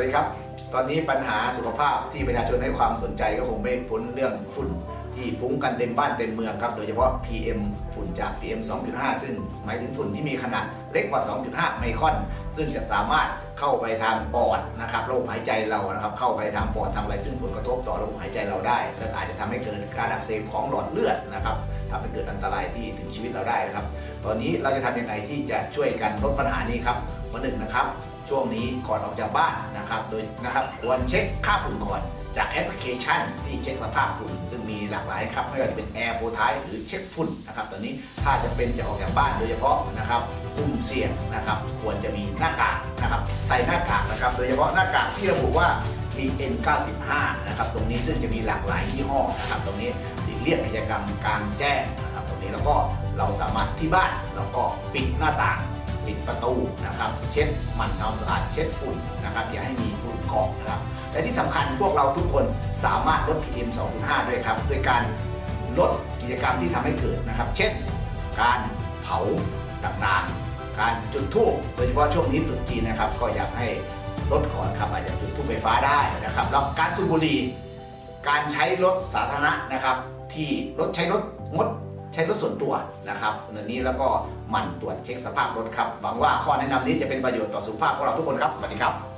วัสดีครับ ตอนนี้ปัญหาสุขภาพที่ประชาชนให้ความสนใจก็คงไม่พ้นเรื่องฝุ่นที่ฟุ้งกันเต็มบ้านเต็มเมืองครับ โดยเฉพาะ PM ฝุ่นจาก PM 2.5 ซึ่งหมายถึงฝุ่นที่มีขนาดเล็กกว่า 2.5 ไมครอน ซึ่งจะสามารถเข้าไปทางปอดนะครับระบบหายใจเรานะครับ เข้าไปทางปอดทำอะไรซึ่งผลกระทบต่อระบบหายใจเราได้ และอาจจะทำให้เกิดการอักเสบของหลอดเลือดนะครับทำให้เกิดอันตรายที่ถึงชีวิตเราได้นะครับ ตอนนี้เราจะทำยังไงที่จะช่วยกันลดปัญหานี้ครับ ข้อหนึ่งนะครับ ช่วงนี้ก่อนออกจากบ้านนะครับโดยนะครับควรเช็คค่าฝุ่นก่อนจากแอปพลิเคชันที่เช็คสภาพฝุ่น ซึ่งมีหลากหลายครับไม่ว่าจะเป็น Air f o r t i หรือเช็คฝุ่นนะครับตอนนี้ถ้าจะเป็นจะออกจากบ้านโดยเฉพาะนะครับกลุ่มเสี่ยงนะครับ ควรจะมีหน้ากากนะครับใส่หน้ากากนะครับ โดยเฉพาะหน้ากากที่ระบุว่า BN95 นะครับตรงนี้ซึ่งจะมีหลากหลายยี่ห้อนะครับตรงนี้หลีกเลี่ยงกิจกรรมกลางแจ้งนะครับตรงนี้แล้วก็เราสามารถที่บ้านเราก็ปิดหน้าต่าง ปิดประตูนะครับ เช็ดหมันทำสะอาดเช็ดฝุ่นนะครับอย่าให้มีฝุ่นเกาะนะครับและที่สำคัญพวกเราทุกคนสามารถลด PM 2.5 ด้วยครับโดยการลดกิจกรรมที่ทำให้เกิดนะครับ เช่น การเผาต่างๆ การจุดธูปโดยเฉพาะช่วงนี้ตรุษจีนนะครับ ก็อยากให้ลดก่อนครับอาจจะจุดธูปไฟฟ้าได้นะครับแล้วการสูบบุหรี่การใช้รถสาธารณะนะครับ ที่รถใช้รถงด ใช้รถส่วนตัวนะครับเรื่องนี้แล้วก็หมั่นตรวจเช็คสภาพรถครับหวังว่าข้อแนะนำนี้จะเป็นประโยชน์ต่อสุขภาพของเราทุกคนครับ สวัสดีครับ